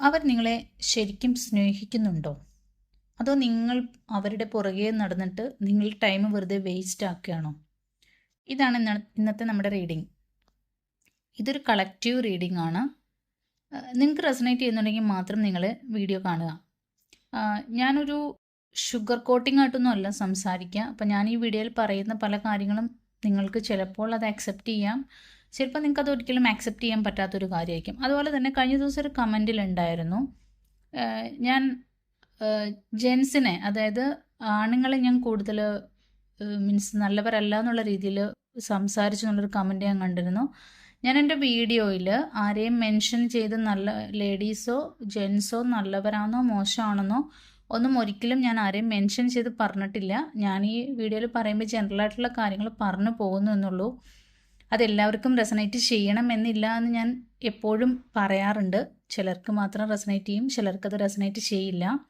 അവർ നിങ്ങളെ ശരിക്കും സ്നേഹിക്കുന്നുണ്ടോ? അതോ നിങ്ങൾ അവരുടെ പുറകെ നടന്നിട്ട് നിങ്ങൾ ടൈം വെറുതെ വേസ്റ്റ് ആക്കുകയാണോ? ഇതാണ് ഇന്നത്തെ നമ്മുടെ റീഡിങ് ഇതൊരു കളക്റ്റീവ് റീഡിംഗ് ആണ്. നിങ്ങൾക്ക് റെസനേറ്റ് ചെയ്യുന്നുണ്ടെങ്കിൽ മാത്രം നിങ്ങൾ വീഡിയോ കാണുക. ഞാനൊരു ഷുഗർ കോട്ടിംഗ് ആയിട്ടൊന്നും അല്ല സംസാരിക്കുക. അപ്പം ഞാൻ ഈ വീഡിയോയിൽ പറയുന്ന പല കാര്യങ്ങളും നിങ്ങൾക്ക് ചിലപ്പോൾ അത് അക്സെപ്റ്റ് ചെയ്യാം. ചിലപ്പോൾ നിങ്ങൾക്ക് അത് ഒരിക്കലും ആക്സെപ്റ്റ് ചെയ്യാൻ പറ്റാത്തൊരു കാര്യമായിരിക്കും. അതുപോലെ തന്നെ കഴിഞ്ഞ ദിവസം ഒരു കമന്റിൽ ഉണ്ടായിരുന്നു. ഞാൻ ജെൻസിനെ അതായത് ആണുങ്ങളെ ഞാൻ കൂടുതൽ മീൻസ് നല്ലവരല്ല എന്നുള്ള രീതിയിൽ സംസാരിച്ചു എന്നുള്ളൊരു കമന്റ് ഞാൻ കണ്ടിരുന്നു. ഞാൻ എന്റെ വീഡിയോയിൽ ആരെയും മെൻഷൻ ചെയ്ത് നല്ല ലേഡീസോ ജെൻസോ നല്ലവരാണോ മോശമാണെന്നോ ഒന്നും ഒരിക്കലും ഞാൻ ആരെയും മെൻഷൻ ചെയ്ത് പറഞ്ഞിട്ടില്ല. ഞാൻ ഈ വീഡിയോയിൽ പറയുമ്പോൾ ജനറൽ ആയിട്ടുള്ള കാര്യങ്ങൾ പറഞ്ഞു പോകുന്നു എന്നുള്ളൂ. അതെല്ലാവർക്കും റെസനേറ്റ് ചെയ്യണം എന്നില്ല എന്ന് ഞാൻ എപ്പോഴും പറയാറുണ്ട്. ചിലർക്ക് മാത്രം റെസനേറ്റ് ചെയ്യും ചിലർക്കത് റെസനേറ്റ് ചെയ്യില്ല.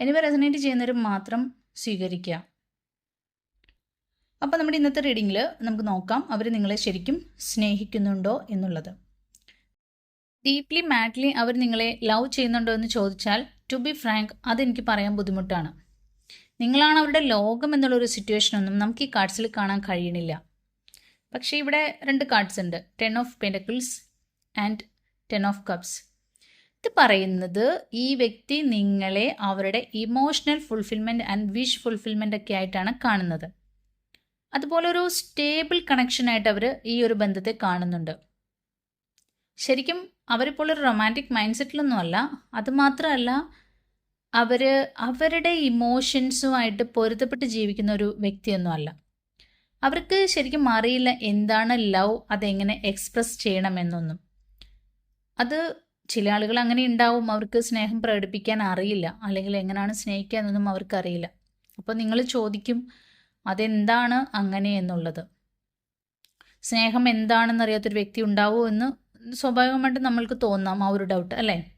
എനിവ റെസനേറ്റ് ചെയ്യുന്നവർ മാത്രം സ്വീകരിക്കുക. അപ്പോൾ നമ്മുടെ ഇന്നത്തെ റീഡിങ്ങിൽ നമുക്ക് നോക്കാം അവർ നിങ്ങളെ ശരിക്കും സ്നേഹിക്കുന്നുണ്ടോ എന്നുള്ളത്. ഡീപ്ലി മാഡ്ലി അവർ നിങ്ങളെ ലവ് ചെയ്യുന്നുണ്ടോ എന്ന് ചോദിച്ചാൽ ടു ബി ഫ്രാങ്ക് അതെനിക്ക് പറയാൻ ബുദ്ധിമുട്ടാണ്. നിങ്ങളാണ് അവരുടെ ലോകം എന്നുള്ളൊരു സിറ്റുവേഷനൊന്നും നമുക്ക് ഈ കാർഡ്സിൽ കാണാൻ കഴിയണില്ല. പക്ഷേ ഇവിടെ രണ്ട് കാർഡ്സ് ഉണ്ട്. Ten of pentacles and ten of cups ഇത് പറയുന്നത് ഈ വ്യക്തി നിങ്ങളെ അവരുടെ emotional fulfilment and wish fulfilment ഒക്കെ ആയിട്ടാണ് കാണുന്നത്. അതുപോലെ ഒരു സ്റ്റേബിൾ കണക്ഷനായിട്ട് അവർ ഈ ഒരു ബന്ധത്തെ കാണുന്നുണ്ട്. ശരിക്കും അവരിപ്പോൾ ഒരു റൊമാന്റിക് മൈൻഡ് സെറ്റിലൊന്നും അല്ല. അതുമാത്രമല്ല അവർ അവരുടെ ഇമോഷൻസുമായിട്ട് പൊരുത്തപ്പെട്ട് ജീവിക്കുന്ന ഒരു വ്യക്തിയൊന്നും അല്ല. അവർക്ക് ശരിക്കും അറിയില്ല എന്താണ് ലവ്? അതെങ്ങനെ എക്സ്പ്രസ് ചെയ്യണമെന്നൊന്നും. അത് ചില ആളുകൾ അങ്ങനെ ഉണ്ടാവും. അവർക്ക് സ്നേഹം പ്രകടിപ്പിക്കാൻ അറിയില്ല. അല്ലെങ്കിൽ എങ്ങനെയാണ് സ്നേഹിക്കുക എന്നൊന്നും അവർക്കറിയില്ല അപ്പോൾ നിങ്ങൾ ചോദിക്കും അതെന്താണ് അങ്ങനെ എന്നുള്ളത്? സ്നേഹം എന്താണെന്നറിയാത്തൊരു വ്യക്തി ഉണ്ടാവുമോ എന്ന് സ്വാഭാവികമായിട്ട് നമ്മൾക്ക് തോന്നാം. ആ ഒരു ഡൗട്ട് അല്ലേ?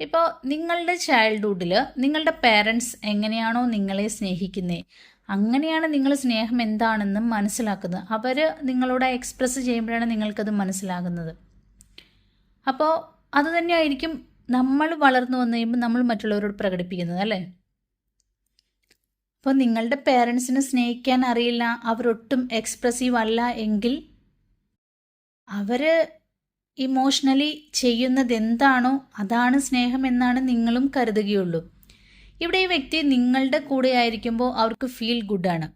ഇപ്പോൾ നിങ്ങളുടെ ചൈൽഡ്ഹുഡിൽ നിങ്ങളുടെ പേരൻസ് എങ്ങനെയാണോ നിങ്ങളെ സ്നേഹിക്കുന്നത് അങ്ങനെയാണ് നിങ്ങൾ സ്നേഹം എന്താണെന്ന് മനസ്സിലാക്കുന്നത്. അവർ നിങ്ങളോട് എക്സ്പ്രസ് ചെയ്യുമ്പോഴാണ് നിങ്ങൾക്കത് മനസ്സിലാകുന്നത്. അപ്പോൾ അത് തന്നെയായിരിക്കും നമ്മൾ വളർന്നു വന്നു കഴിയുമ്പോൾ നമ്മൾ മറ്റുള്ളവരോട് പ്രകടിപ്പിക്കുന്നത് അല്ലേ? അപ്പോൾ നിങ്ങളുടെ പേരൻസിനെ സ്നേഹിക്കാൻ അറിയില്ല അവരൊട്ടും എക്സ്പ്രസീവ് അല്ല എങ്കിൽ അവർ ഇമോഷണലി ചെയ്യുന്നത് എന്താണോ അതാണ് സ്നേഹം എന്നാണ് നിങ്ങളും കരുതുകയുള്ളൂ. ഇവിടെ ഈ വ്യക്തി നിങ്ങളുടെ കൂടെ ആയിരിക്കുമ്പോൾ അവർക്ക് ഫീൽ ഗുഡാണ്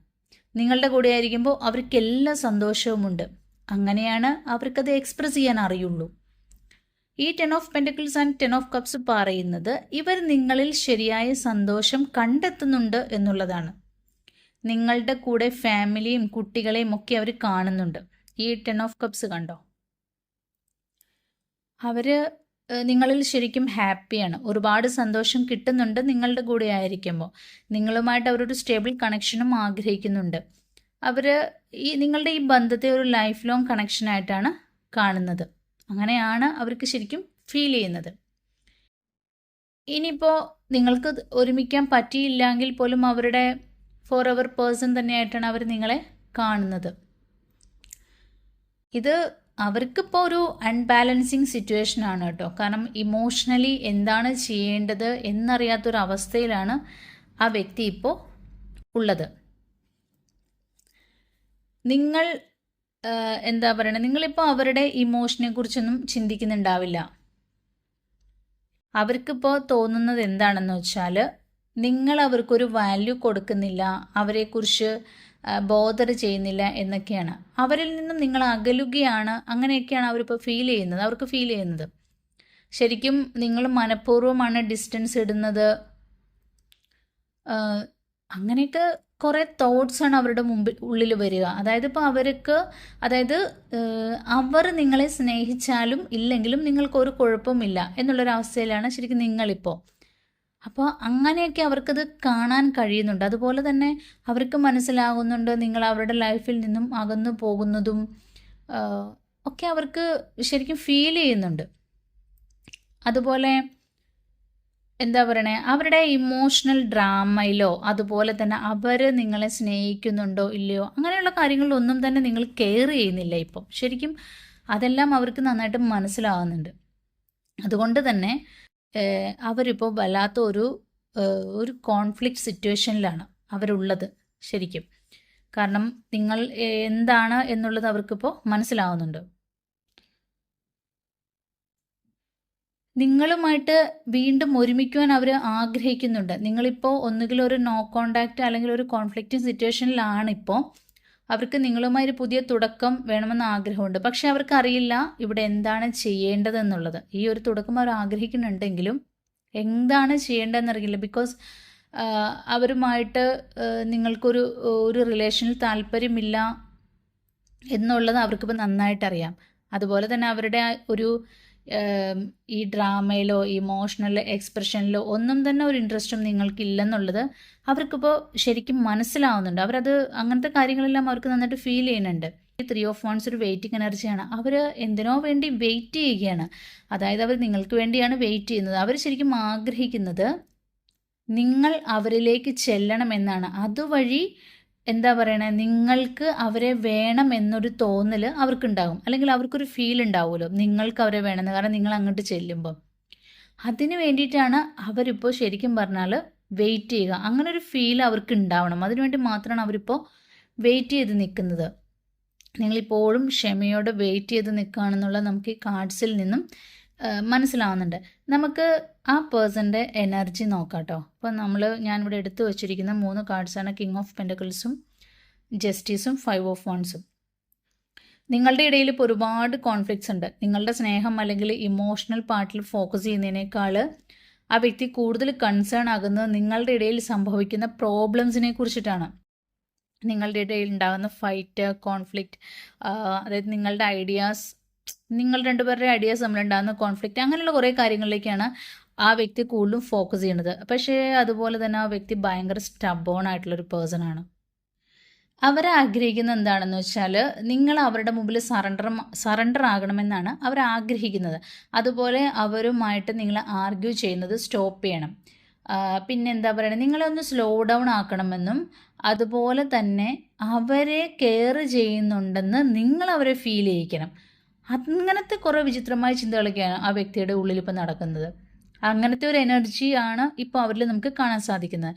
നിങ്ങളുടെ കൂടെ ആയിരിക്കുമ്പോൾ അവർക്ക് എല്ലാ സന്തോഷവുമുണ്ട് അങ്ങനെയാണ് അവർക്കത് എക്സ്പ്രസ് ചെയ്യാൻ അറിയുള്ളൂ. ഈ ten of pentacles and ten of cups പറയുന്നത് ഇവർ നിങ്ങളിൽ ശരിയായ സന്തോഷം കണ്ടെത്തുന്നുണ്ട് എന്നുള്ളതാണ്. നിങ്ങളുടെ കൂടെ ഫാമിലിയും കുട്ടികളെയും ഒക്കെ അവർ കാണുന്നുണ്ട്. ഈ ടെൻ ഓഫ് കപ്സ് കണ്ടോ? അവർ നിങ്ങളിൽ ശരിക്കും ഹാപ്പിയാണ്. ഒരുപാട് സന്തോഷം കിട്ടുന്നുണ്ട് നിങ്ങളുടെ കൂടെ ആയിരിക്കുമ്പോൾ. നിങ്ങളുമായിട്ട് അവരൊരു സ്റ്റേബിൾ കണക്ഷനും ആഗ്രഹിക്കുന്നുണ്ട്. അവർ ഈ നിങ്ങളുടെ ഈ ബന്ധത്തെ ഒരു ലൈഫ് ലോങ് കണക്ഷനായിട്ടാണ് കാണുന്നത്. അങ്ങനെയാണ് അവർക്ക് ശരിക്കും ഫീൽ ചെയ്യുന്നത്. ഇനിയിപ്പോൾ നിങ്ങൾക്ക് ഒരുമിക്കാൻ പറ്റിയില്ലെങ്കിൽ പോലും അവരുടെ ഫോർ അവർ പേഴ്സൺ തന്നെയായിട്ടാണ് അവർ നിങ്ങളെ കാണുന്നത്. ഇത് അവർക്കിപ്പോൾ ഒരു അൺബാലൻസിങ് സിറ്റുവേഷൻ ആണ് കേട്ടോ. കാരണം ഇമോഷണലി എന്താണ് ചെയ്യേണ്ടത് എന്നറിയാത്തൊരു അവസ്ഥയിലാണ് ആ വ്യക്തി ഇപ്പോൾ ഉള്ളത്. നിങ്ങൾ എന്താ പറയണത് നിങ്ങളിപ്പോൾ അവരുടെ ഇമോഷനെ കുറിച്ചൊന്നും ചിന്തിക്കുന്നുണ്ടാവില്ല. അവർക്കിപ്പോൾ തോന്നുന്നത് എന്താണെന്ന് വെച്ചാൽ നിങ്ങൾ അവർക്കൊരു വാല്യൂ കൊടുക്കുന്നില്ല. അവരെക്കുറിച്ച് ബോധർ ചെയ്യുന്നില്ല എന്നൊക്കെയാണ്. അവരിൽ നിന്നും നിങ്ങൾ അകലുകയാണ് അങ്ങനെയൊക്കെയാണ് അവരിപ്പോൾ ഫീൽ ചെയ്യുന്നത്. അവർക്ക് ഫീൽ ചെയ്യുന്നത്. ശരിക്കും നിങ്ങൾ മനഃപൂർവമാണ് ഡിസ്റ്റൻസ് ഇടുന്നത്. അങ്ങനെയൊക്കെ കുറേ തോട്ട്സാണ് അവരുടെ മുമ്പിൽ ഉള്ളിൽ വരിക. അതായത് ഇപ്പോൾ അവർക്ക് അതായത് അവർ നിങ്ങളെ സ്നേഹിച്ചാലും ഇല്ലെങ്കിലും നിങ്ങൾക്കൊരു കുഴപ്പമില്ല എന്നുള്ളൊരവസ്ഥയിലാണ് ശരിക്കും നിങ്ങളിപ്പോൾ അപ്പോൾ അങ്ങനെയൊക്കെ അവർക്കത് കാണാൻ കഴിയുന്നുണ്ട്. അതുപോലെ തന്നെ അവർക്ക് മനസ്സിലാകുന്നുണ്ട് നിങ്ങൾ അവരുടെ ലൈഫിൽ നിന്നും അകന്നു പോകുന്നതും ഒക്കെ അവർക്ക് ശരിക്കും ഫീൽ ചെയ്യുന്നുണ്ട്. അതുപോലെ എന്താ പറയണേ? അവരുടെ ഇമോഷണൽ ഡ്രാമയിലോ അതുപോലെ തന്നെ അവർ നിങ്ങളെ സ്നേഹിക്കുന്നുണ്ടോ ഇല്ലയോ അങ്ങനെയുള്ള കാര്യങ്ങളിലൊന്നും തന്നെ നിങ്ങൾ കെയർ ചെയ്യുന്നില്ല ഇപ്പം. ശരിക്കും അതെല്ലാം അവർക്ക് നന്നായിട്ട് മനസ്സിലാവുന്നുണ്ട് അതുകൊണ്ട് തന്നെ അവരിപ്പോൾ വല്ലാത്ത ഒരു ഒരു കോൺഫ്ലിക്റ്റ് സിറ്റുവേഷനിലാണ് അവരുള്ളത് ശരിക്കും. കാരണം നിങ്ങൾ എന്താണ് എന്നുള്ളത് അവർക്കിപ്പോൾ മനസ്സിലാവുന്നുണ്ട്. നിങ്ങളുമായിട്ട് വീണ്ടും ഒരുമിക്കുവാൻ അവർ ആഗ്രഹിക്കുന്നുണ്ട്. നിങ്ങളിപ്പോൾ ഒന്നുകിൽ ഒരു നോ കോണ്ടാക്റ്റ് അല്ലെങ്കിൽ ഒരു കോൺഫ്ലിക്റ്റിംഗ് സിറ്റുവേഷനിലാണ് ഇപ്പോൾ അവർക്ക് നിങ്ങളുമായി ഒരു പുതിയ തുടക്കം വേണമെന്ന് ആഗ്രഹമുണ്ട്. പക്ഷെ അവർക്ക് അറിയില്ല ഇവിടെ എന്താണ് ചെയ്യേണ്ടതെന്നുള്ളത്. ഈ ഒരു തുടക്കം അവർ ആഗ്രഹിക്കുന്നുണ്ടെങ്കിലും എന്താണ് ചെയ്യേണ്ടതെന്നറിയില്ല. ബിക്കോസ് അവരുമായിട്ട് നിങ്ങൾക്കൊരു ഒരു റിലേഷനിൽ താല്പര്യമില്ല എന്നുള്ളത് അവർക്കിപ്പോൾ നന്നായിട്ടറിയാം. അതുപോലെ തന്നെ അവരുടെ ഒരു ഈ ഡ്രാമയിലോ ഇമോഷണൽ എക്സ്പ്രഷനിലോ ഒന്നും തന്നെ ഒരു ഇൻട്രസ്റ്റും നിങ്ങൾക്കില്ലെന്നുള്ളത് അവർക്കിപ്പോൾ ശരിക്കും മനസ്സിലാവുന്നുണ്ട്. അവരത് അങ്ങനത്തെ കാര്യങ്ങളെല്ലാം അവർക്ക് നന്നായിട്ട് ഫീൽ ചെയ്യുന്നുണ്ട്. ത്രീ ഓഫ് വൺസ് ഒരു വെയിറ്റിംഗ് എനർജിയാണ് അവർ എന്തിനോ വേണ്ടി വെയിറ്റ് ചെയ്യുകയാണ്. അതായത് അവർ നിങ്ങൾക്ക് വേണ്ടിയാണ് വെയിറ്റ് ചെയ്യുന്നത്. അവർ ശരിക്കും ആഗ്രഹിക്കുന്നത് നിങ്ങൾ അവരിലേക്ക് ചെല്ലണമെന്നാണ് അതുവഴി എന്താ പറയണേ? നിങ്ങൾക്ക് അവരെ വേണം എന്നൊരു തോന്നൽ അവർക്കുണ്ടാകും അല്ലെങ്കിൽ അവർക്കൊരു ഫീൽ ഉണ്ടാവുമല്ലോ. നിങ്ങൾക്ക് അവരെ വേണമെന്ന്. കാരണം നിങ്ങൾ അങ്ങോട്ട് ചെല്ലുമ്പം. അതിന് വേണ്ടിയിട്ടാണ് അവരിപ്പോൾ ശരിക്കും പറഞ്ഞാൽ വെയിറ്റ് ചെയ്യുക. അങ്ങനെ ഒരു ഫീൽ അവർക്ക് ഉണ്ടാവണം അതിനുവേണ്ടി മാത്രമാണ് അവരിപ്പോൾ വെയിറ്റ് ചെയ്ത് നിൽക്കുന്നത് നിങ്ങളിപ്പോഴും ക്ഷമയോടെ വെയിറ്റ് ചെയ്ത് നിൽക്കുകയാണെന്നുള്ള നമുക്ക് ഈ കാർഡ്സിൽ നിന്നും മനസ്സിലാവുന്നുണ്ട്. നമുക്ക് ആ പേഴ്സന്റെ എനർജി നോക്കാട്ടോ. കേട്ടോ അപ്പോൾ നമ്മൾ ഞാനിവിടെ എടുത്തു വച്ചിരിക്കുന്ന മൂന്ന് കാർഡ്സാണ് കിങ് ഓഫ് പെൻഡക്കിൾസും ജസ്റ്റിസും ഫൈവ് ഓഫ് വൺസും നിങ്ങളുടെ ഇടയിൽ ഇപ്പോൾ ഒരുപാട് കോൺഫ്ലിക്ട്സ് ഉണ്ട്. നിങ്ങളുടെ സ്നേഹം അല്ലെങ്കിൽ ഇമോഷണൽ പാർട്ടിൽ ഫോക്കസ് ചെയ്യുന്നതിനേക്കാൾ ആ വ്യക്തി കൂടുതൽ കൺസേൺ ആകുന്നത് നിങ്ങളുടെ ഇടയിൽ സംഭവിക്കുന്ന പ്രോബ്ലംസിനെ കുറിച്ചിട്ടാണ്. നിങ്ങളുടെ ഇടയിൽ ഉണ്ടാകുന്ന ഫൈറ്റ് കോൺഫ്ലിക്റ്റ് അതായത് നിങ്ങളുടെ ഐഡിയാസ് നിങ്ങൾ രണ്ടുപേരുടെ ഐഡിയാസ് തമ്മിലുണ്ടാകുന്ന കോൺഫ്ലിക്റ്റ് അങ്ങനെയുള്ള കുറേ കാര്യങ്ങളിലേക്കാണ് ആ വ്യക്തി കൂടുതലും ഫോക്കസ് ചെയ്യുന്നത്. പക്ഷേ അതുപോലെ തന്നെ ആ വ്യക്തി ഭയങ്കര സ്റ്റബോൺ ആയിട്ടുള്ളൊരു പേഴ്സൺ ആണ്. അവർ ആഗ്രഹിക്കുന്നത് എന്താണെന്ന് വെച്ചാൽ നിങ്ങൾ അവരുടെ മുമ്പിൽ സറണ്ടർ സറണ്ടർ ആകണമെന്നാണ് അവർ ആഗ്രഹിക്കുന്നത്. അതുപോലെ അവരുമായിട്ട് നിങ്ങൾ ആർഗ്യൂ ചെയ്യുന്നത് സ്റ്റോപ്പ് ചെയ്യണം. പിന്നെന്താ പറയുക നിങ്ങളെ ഒന്ന് സ്ലോ ഡൗൺ ആക്കണമെന്നും അതുപോലെ തന്നെ അവരെ കെയർ ചെയ്യുന്നുണ്ടെന്ന് നിങ്ങൾ അവരെ ഫീൽ ചെയ്യിക്കണം. അങ്ങനത്തെ കുറേ വിചിത്രമായ ചിന്തകളൊക്കെയാണ് ആ വ്യക്തിയുടെ ഉള്ളിൽ ഇപ്പോൾ നടക്കുന്നത്. അങ്ങനത്തെ ഒരു എനർജിയാണ് ഇപ്പോൾ അവരിൽ നമുക്ക് കാണാൻ സാധിക്കുന്നത്.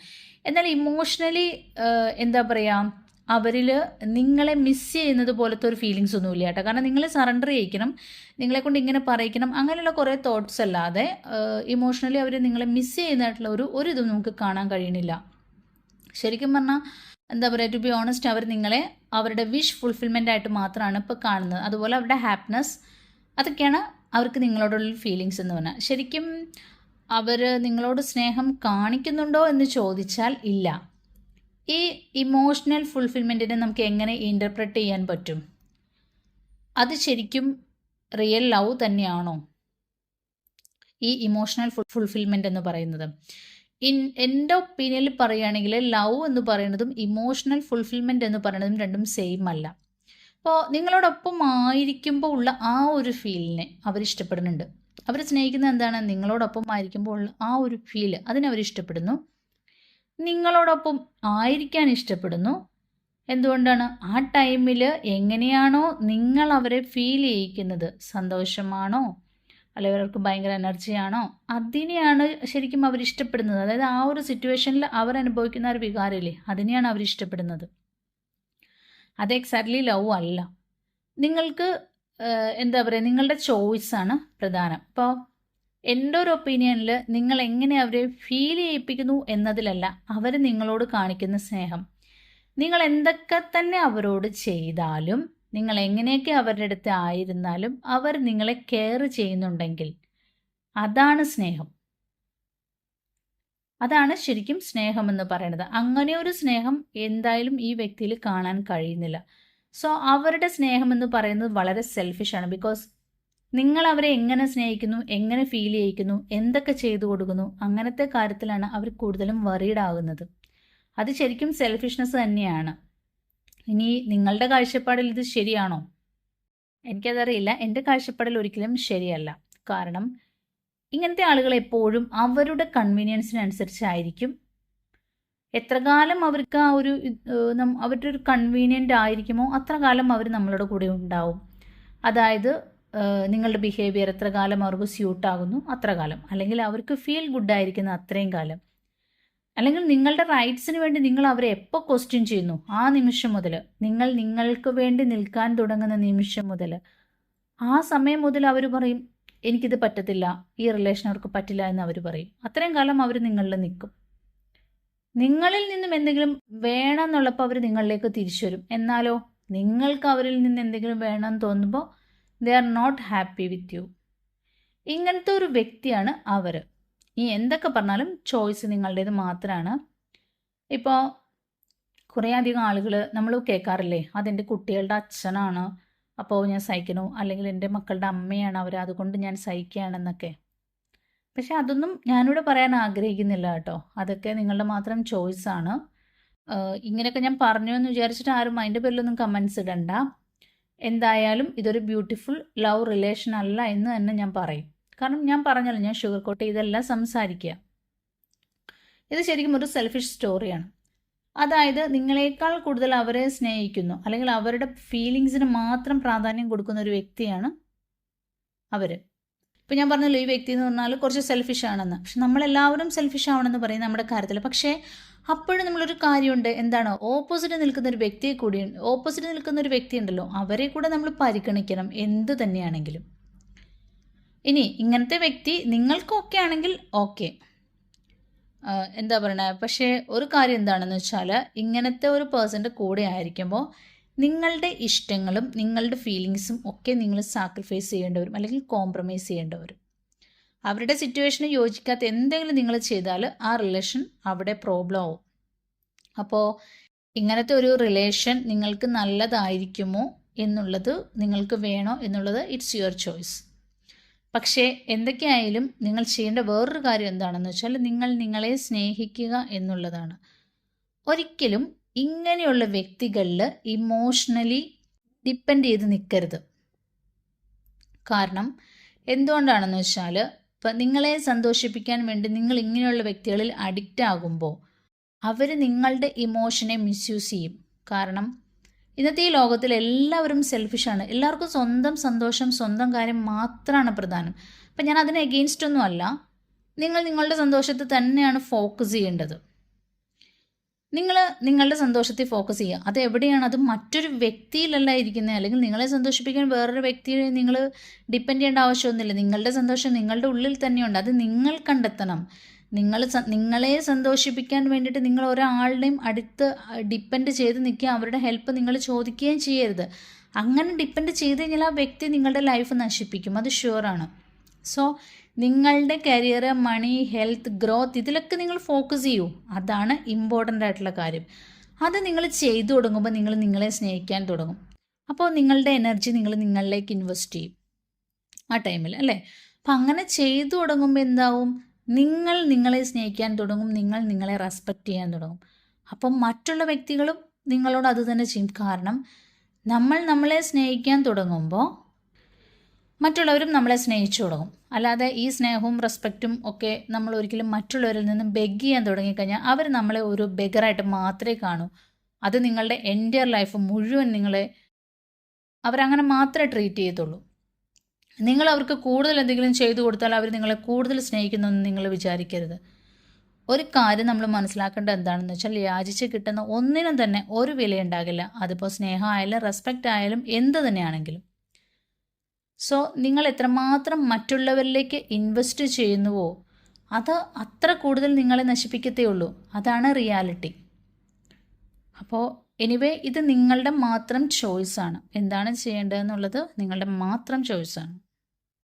എന്നാൽ ഇമോഷണലി എന്താ പറയുക അവരിൽ നിങ്ങളെ മിസ് ചെയ്യുന്നത് പോലത്തെ ഒരു ഫീലിങ്സ് ഒന്നുമില്ല കേട്ടോ. കാരണം നിങ്ങൾ സറണ്ടർ ചെയ്യിക്കണം നിങ്ങളെ കൊണ്ട് ഇങ്ങനെ പറയിക്കണം അങ്ങനെയുള്ള കുറേ തോട്ട്സ് അല്ലാതെ ഇമോഷണലി അവർ നിങ്ങളെ മിസ് ചെയ്യുന്നതായിട്ടുള്ള ഒരു ഒരു ഇതും നമുക്ക് കാണാൻ കഴിയണില്ല. ശരിക്കും പറഞ്ഞാൽ എന്താ പറയുക ടു ബി ഓണസ്റ്റ് അവർ നിങ്ങളെ അവരുടെ വിഷ് ഫുൾഫിൽമെന്റ് ആയിട്ട് മാത്രമാണ് ഇപ്പോൾ കാണുന്നത്. അതുപോലെ അവരുടെ ഹാപ്പിനെസ് അതൊക്കെയാണ് അവർക്ക് നിങ്ങളോടുള്ള ഫീലിങ്സ് എന്ന് പറഞ്ഞാൽ. ശരിക്കും അവർ നിങ്ങളോട് സ്നേഹം കാണിക്കുന്നുണ്ടോ എന്ന് ചോദിച്ചാൽ ഇല്ല. ഈ ഇമോഷണൽ ഫുൾഫിൽമെന്റിനെ നമുക്ക് എങ്ങനെ ഇന്റർപ്രറ്റ് ചെയ്യാൻ പറ്റും? അത് ശരിക്കും റിയൽ ലവ് തന്നെയാണോ? ഈ ഇമോഷണൽ ഫുൾഫിൽമെന്റ് എന്ന് പറയുന്നത്. ഇൻ എന്റെ ഒപ്പീനിയനിൽ പറയുകയാണെങ്കിൽ ലവ് എന്ന് പറയുന്നതും ഇമോഷണൽ ഫുൾഫിൽമെന്റ് എന്ന് പറയുന്നതും രണ്ടും സെയിം അല്ല. അപ്പോൾ നിങ്ങളോടൊപ്പം ആയിരിക്കുമ്പോൾ ഉള്ള ആ ഒരു ഫീലിനെ അവർ ഇഷ്ടപ്പെടുന്നുണ്ട്. അവർ സ്നേഹിക്കുന്നത് എന്താണ്? നിങ്ങളോടൊപ്പം ആയിരിക്കുമ്പോൾ ഉള്ള ആ ഒരു ഫീൽ അതിനെ അവർ ഇഷ്ടപ്പെടുന്നു. നിങ്ങളോടൊപ്പം ആയിരിക്കാൻ ഇഷ്ടപ്പെടുന്നു. എന്തുകൊണ്ടാണ്? ആ ടൈമിൽ എങ്ങനെയാണോ നിങ്ങൾ അവരെ ഫീൽ ചെയ്യിക്കുന്നത്? സന്തോഷമാണോ? അല്ലെങ്കിൽ അവർക്ക് ഭയങ്കര എനർജിയാണോ? അതിനെയാണ് ശരിക്കും അവർ ഇഷ്ടപ്പെടുന്നത്. അതായത് ആ ഒരു സിറ്റുവേഷനിൽ അവർ അനുഭവിക്കുന്ന ഒരു വികാരമില്ലേ അതിനെയാണ് അവർ ഇഷ്ടപ്പെടുന്നത്. അത് എക്സാക്ട്ലി ലവ് അല്ല. നിങ്ങൾക്ക് എന്താ പറയുക നിങ്ങളുടെ ചോയ്സാണ് പ്രധാനം. അപ്പോൾ എന്റെ ഒരു ഒപ്പീനിയനിൽ നിങ്ങൾ എങ്ങനെ അവരെ ഫീൽ ചെയ്യിപ്പിക്കുന്നു എന്നതിലല്ല അവർ നിങ്ങളോട് കാണിക്കുന്ന സ്നേഹം. നിങ്ങൾ എന്തൊക്കെ തന്നെ അവരോട് ചെയ്താലും നിങ്ങൾ എങ്ങനെയൊക്കെ അവരുടെ അടുത്ത് ആയിരുന്നാലും അവർ നിങ്ങളെ കെയർ ചെയ്യുന്നുണ്ടെങ്കിൽ അതാണ് സ്നേഹം. അതാണ് ശരിക്കും സ്നേഹം എന്ന് പറയുന്നത്. അങ്ങനെ ഒരു സ്നേഹം എന്തായാലും ഈ വ്യക്തിയിൽ കാണാൻ കഴിയുന്നില്ല. സോ അവരുടെ സ്നേഹം എന്ന് പറയുന്നത് വളരെ സെൽഫിഷാണ് ബിക്കോസ് നിങ്ങൾ അവരെ എങ്ങനെ സ്നേഹിക്കുന്നു എങ്ങനെ ഫീൽ ചെയ്യിക്കുന്നു എന്തൊക്കെ ചെയ്തു കൊടുക്കുന്നു അങ്ങനത്തെ കാര്യത്തിലാണ് അവർ കൂടുതലും വറീഡ് ആകുന്നത്. അത് ശരിക്കും സെൽഫിഷ്നെസ് തന്നെയാണ്. ഇനി നിങ്ങളുടെ കാഴ്ചപ്പാടിൽ ഇത് ശരിയാണോ? എനിക്കതറിയില്ല. എന്റെ കാഴ്ചപ്പാടിൽ ഒരിക്കലും ശരിയല്ല. കാരണം ഇങ്ങനത്തെ ആളുകൾ എപ്പോഴും അവരുടെ കൺവീനിയൻസിനനുസരിച്ചായിരിക്കും. എത്ര കാലം അവർക്ക് ആ ഒരു അവരുടെ ഒരു കൺവീനിയന്റ് ആയിരിക്കുമോ അത്ര കാലം അവർ നമ്മളുടെ കൂടെ ഉണ്ടാവും. അതായത് നിങ്ങളുടെ ബിഹേവിയർ എത്ര കാലം അവർക്ക് സ്യൂട്ടാകുന്നു അത്ര കാലം. അല്ലെങ്കിൽ അവർക്ക് ഫീൽ ഗുഡ് ആയിരിക്കുന്ന അത്രയും കാലം. അല്ലെങ്കിൽ നിങ്ങളുടെ റൈറ്റ്സിന് വേണ്ടി നിങ്ങൾ അവരെ എപ്പോൾ ക്വസ്റ്റ്യൻ ചെയ്യുന്നു? ആ നിമിഷം മുതൽ നിങ്ങൾ നിങ്ങൾക്ക് വേണ്ടി നിൽക്കാൻ തുടങ്ങുന്ന നിമിഷം മുതൽ ആ സമയം മുതൽ അവർ പറയും എനിക്കിത് പറ്റത്തില്ല. ഈ റിലേഷൻ അവർക്ക് പറ്റില്ല എന്ന് അവർ പറയും. അത്രയും കാലം അവർ നിങ്ങളിൽ നിൽക്കും. നിങ്ങളിൽ നിന്നും എന്തെങ്കിലും വേണമെന്നുള്ളപ്പോൾ അവർ നിങ്ങളിലേക്ക് തിരിച്ചു വരും. എന്നാലോ നിങ്ങൾക്ക് അവരിൽ നിന്ന് എന്തെങ്കിലും വേണമെന്ന് തോന്നുമ്പോൾ they are not happy with you ഇങ്ങനത്തെ ഒരു വ്യക്തിയാണ് അവർ ഈ എന്തൊക്കെ പറഞ്ഞാലും ചോയ്സ് നിങ്ങളുടേത് മാത്രമാണ് ഇപ്പോൾ കുറേ അധികം ആളുകൾ നമ്മൾ കേൾക്കാറില്ലേ അതെന്റെ കുട്ടികളുടെ അച്ഛനാണ് അപ്പോൾ ഞാൻ സഹിക്കണു അല്ലെങ്കിൽ എന്റെ മക്കളുടെ അമ്മയാണ് അവർ അതുകൊണ്ട് ഞാൻ സഹിക്കുകയാണെന്നൊക്കെ. പക്ഷെ അതൊന്നും ഞാനിവിടെ പറയാൻ ആഗ്രഹിക്കുന്നില്ല കേട്ടോ. അതൊക്കെ നിങ്ങളുടെ മാത്രം ചോയ്സാണ് ഇങ്ങനെയൊക്കെ ഞാൻ പറഞ്ഞു എന്ന് വിചാരിച്ചിട്ട് ആരും അതിന്റെ പേരിലൊന്നും കമൻസ് ഇടണ്ട. എന്തായാലും ഇതൊരു ബ്യൂട്ടിഫുൾ ലവ് റിലേഷൻ അല്ല എന്ന് തന്നെ ഞാൻ പറയും. കാരണം ഞാൻ പറഞ്ഞല്ലോ ഞാൻ ഷുഗർ കോട്ട് ഇതെല്ലാം സംസാരിക്കുക. ഇത് ശരിക്കും ഒരു സെൽഫിഷ് സ്റ്റോറിയാണ് അതായത് നിങ്ങളെക്കാൾ കൂടുതൽ അവരെ സ്നേഹിക്കുന്നു അല്ലെങ്കിൽ അവരുടെ ഫീലിങ്സിന് മാത്രം പ്രാധാന്യം കൊടുക്കുന്ന ഒരു വ്യക്തിയാണ് അവർ ഇപ്പം ഞാൻ പറഞ്ഞല്ലോ ഈ വ്യക്തി എന്ന് പറഞ്ഞാൽ കുറച്ച് സെൽഫിഷ് ആണെന്ന്. പക്ഷെ നമ്മളെല്ലാവരും സെൽഫിഷ് ആവണമെന്ന് പറയും നമ്മുടെ കാര്യത്തിൽ പക്ഷേ അപ്പോഴും നമ്മളൊരു കാര്യമുണ്ട് എന്താണ്? ഓപ്പോസിറ്റ് നിൽക്കുന്ന ഒരു വ്യക്തിയെ കൂടി ഓപ്പോസിറ്റ് നിൽക്കുന്ന ഒരു വ്യക്തി ഉണ്ടല്ലോ അവരെ കൂടെ നമ്മൾ പരിഗണിക്കണം എന്ത് തന്നെയാണെങ്കിലും. ഇനി ഇങ്ങനത്തെ വ്യക്തി നിങ്ങൾക്ക് ഓക്കെ ആണെങ്കിൽ ഓക്കെ എന്താ പറയണ? പക്ഷേ ഒരു കാര്യം എന്താണെന്ന് വെച്ചാൽ ഇങ്ങനത്തെ ഒരു പേഴ്സന്റെ കൂടെ ആയിരിക്കുമ്പോൾ നിങ്ങളുടെ ഇഷ്ടങ്ങളും നിങ്ങളുടെ ഫീലിങ്സും ഒക്കെ നിങ്ങൾ സാക്രിഫൈസ് ചെയ്യേണ്ടവരും അല്ലെങ്കിൽ കോംപ്രമൈസ് ചെയ്യേണ്ടവരും അവരുടെ സിറ്റുവേഷന് യോജിക്കാത്ത എന്തെങ്കിലും നിങ്ങൾ ചെയ്താൽ ആ റിലേഷൻ അവിടെ പ്രോബ്ലം ആവും. അപ്പോൾ ഇങ്ങനത്തെ ഒരു റിലേഷൻ നിങ്ങൾക്ക് നല്ലതായിരിക്കുമോ എന്നുള്ളത് നിങ്ങൾക്ക് വേണോ എന്നുള്ളത് ഇറ്റ്സ് യുവർ ചോയ്സ് പക്ഷേ എന്തൊക്കെയായാലും നിങ്ങൾ ചെയ്യേണ്ട വേറൊരു കാര്യം എന്താണെന്ന് വെച്ചാൽ നിങ്ങൾ നിങ്ങളെ സ്നേഹിക്കുക എന്നുള്ളതാണ്. ഒരിക്കലും ഇങ്ങനെയുള്ള വ്യക്തികളിൽ ഇമോഷണലി ഡിപ്പെൻഡ് ചെയ്ത് നിൽക്കരുത്. കാരണം എന്തുകൊണ്ടാണെന്ന് വെച്ചാൽ ഇപ്പം നിങ്ങളെ സന്തോഷിപ്പിക്കാൻ വേണ്ടി നിങ്ങൾ ഇങ്ങനെയുള്ള വ്യക്തികളിൽ അഡിക്റ്റ് ആകുമ്പോൾ അവർ നിങ്ങളുടെ ഇമോഷനെ മിസ്യൂസ് ചെയ്യും. കാരണം ഇന്നത്തെ ഈ ലോകത്തിൽ എല്ലാവരും സെൽഫിഷാണ് എല്ലാവർക്കും സ്വന്തം സന്തോഷം സ്വന്തം കാര്യം മാത്രമാണ് പ്രധാനം. അപ്പം ഞാൻ അതിന് എഗെയിൻസ്റ്റ് ഒന്നും അല്ല. നിങ്ങൾ നിങ്ങളുടെ സന്തോഷത്തിൽ തന്നെയാണ് ഫോക്കസ് ചെയ്യേണ്ടത്. നിങ്ങൾ നിങ്ങളുടെ സന്തോഷത്തിൽ ഫോക്കസ് ചെയ്യുക. അത് എവിടെയാണ്? അത് മറ്റൊരു വ്യക്തിയിലല്ല ഇരിക്കുന്നത്. അല്ലെങ്കിൽ നിങ്ങളെ സന്തോഷിപ്പിക്കാൻ വേറൊരു വ്യക്തിയെ നിങ്ങൾ ഡിപ്പെൻഡ് ചെയ്യേണ്ട ആവശ്യമൊന്നുമില്ല. നിങ്ങളുടെ സന്തോഷം നിങ്ങളുടെ ഉള്ളിൽ തന്നെയുണ്ട്. അത് നിങ്ങൾ കണ്ടെത്തണം. നിങ്ങൾ നിങ്ങളെ സന്തോഷിപ്പിക്കാൻ വേണ്ടിയിട്ട് നിങ്ങൾ ഒരാളുടെയും അടുത്ത് ഡിപ്പെൻഡ് ചെയ്ത് നിൽക്കുക അവരുടെ ഹെൽപ്പ് നിങ്ങൾ ചോദിക്കുകയും ചെയ്യരുത്. അങ്ങനെ ഡിപ്പെൻഡ് ചെയ്ത് കഴിഞ്ഞാൽ ആ വ്യക്തി നിങ്ങളുടെ ലൈഫ് നശിപ്പിക്കും. അത് ഷുവറാണ് സോ നിങ്ങളുടെ കരിയർ മണി ഹെൽത്ത് ഗ്രോത്ത് ഇതിലൊക്കെ നിങ്ങൾ ഫോക്കസ് ചെയ്യൂ. അതാണ് ഇമ്പോർട്ടന്റ് ആയിട്ടുള്ള കാര്യം. അത് നിങ്ങൾ ചെയ്തു തുടങ്ങുമ്പോൾ നിങ്ങൾ നിങ്ങളെ സ്നേഹിക്കാൻ തുടങ്ങും. അപ്പോൾ നിങ്ങളുടെ എനർജി നിങ്ങൾ നിങ്ങളിലേക്ക് ഇൻവെസ്റ്റ് ചെയ്യും. ആ ടൈമിൽ അല്ലേ? അപ്പം അങ്ങനെ ചെയ്തു തുടങ്ങുമ്പോൾ എന്താവും? നിങ്ങൾ നിങ്ങളെ സ്നേഹിക്കാൻ തുടങ്ങും നിങ്ങൾ നിങ്ങളെ റെസ്പെക്റ്റ് ചെയ്യാൻ തുടങ്ങും. അപ്പം മറ്റുള്ള വ്യക്തികളും നിങ്ങളോട് അത് തന്നെ ചെയ്യും. കാരണം നമ്മൾ നമ്മളെ സ്നേഹിക്കാൻ തുടങ്ങുമ്പോൾ മറ്റുള്ളവരും നമ്മളെ സ്നേഹിച്ചു തുടങ്ങും. അല്ലാതെ ഈ സ്നേഹവും റെസ്പെക്റ്റും ഒക്കെ നമ്മൾ ഒരിക്കലും മറ്റുള്ളവരിൽ നിന്നും ബെഗ് ചെയ്യാൻ തുടങ്ങിക്കഴിഞ്ഞാൽ അവർ നമ്മളെ ഒരു ബെഗറായിട്ട് മാത്രമേ കാണൂ. അത് നിങ്ങളുടെ എന്റയർ ലൈഫ് മുഴുവൻ നിങ്ങളെ അവരങ്ങനെ മാത്രമേ ട്രീറ്റ് ചെയ്യത്തുള്ളൂ. നിങ്ങൾ അവർക്ക് കൂടുതൽ എന്തെങ്കിലും ചെയ്തു കൊടുത്താൽ അവർ നിങ്ങളെ കൂടുതൽ സ്നേഹിക്കുന്നെന്ന് നിങ്ങൾ വിചാരിക്കരുത്. ഒരു കാര്യം നമ്മൾ മനസ്സിലാക്കേണ്ടത് എന്താണെന്ന് വെച്ചാൽ യാചിച്ച് കിട്ടുന്ന ഒന്നിനും തന്നെ ഒരു വിലയുണ്ടാകില്ല. അതിപ്പോൾ സ്നേഹമായാലും റെസ്പെക്റ്റ് ആയാലും എന്ത് തന്നെയാണെങ്കിലും. സോ നിങ്ങൾ എത്രമാത്രം മറ്റുള്ളവരിലേക്ക് ഇൻവെസ്റ്റ് ചെയ്യുന്നുവോ അത് അത്ര കൂടുതൽ നിങ്ങളെ നശിപ്പിക്കത്തേ ഉള്ളൂ. അതാണ് റിയാലിറ്റി അപ്പോൾ എനിവേ ഇത് നിങ്ങളുടെ മാത്രം ചോയ്സാണ് എന്താണ് ചെയ്യേണ്ടതെന്നുള്ളത് നിങ്ങളുടെ മാത്രം ചോയ്സാണ്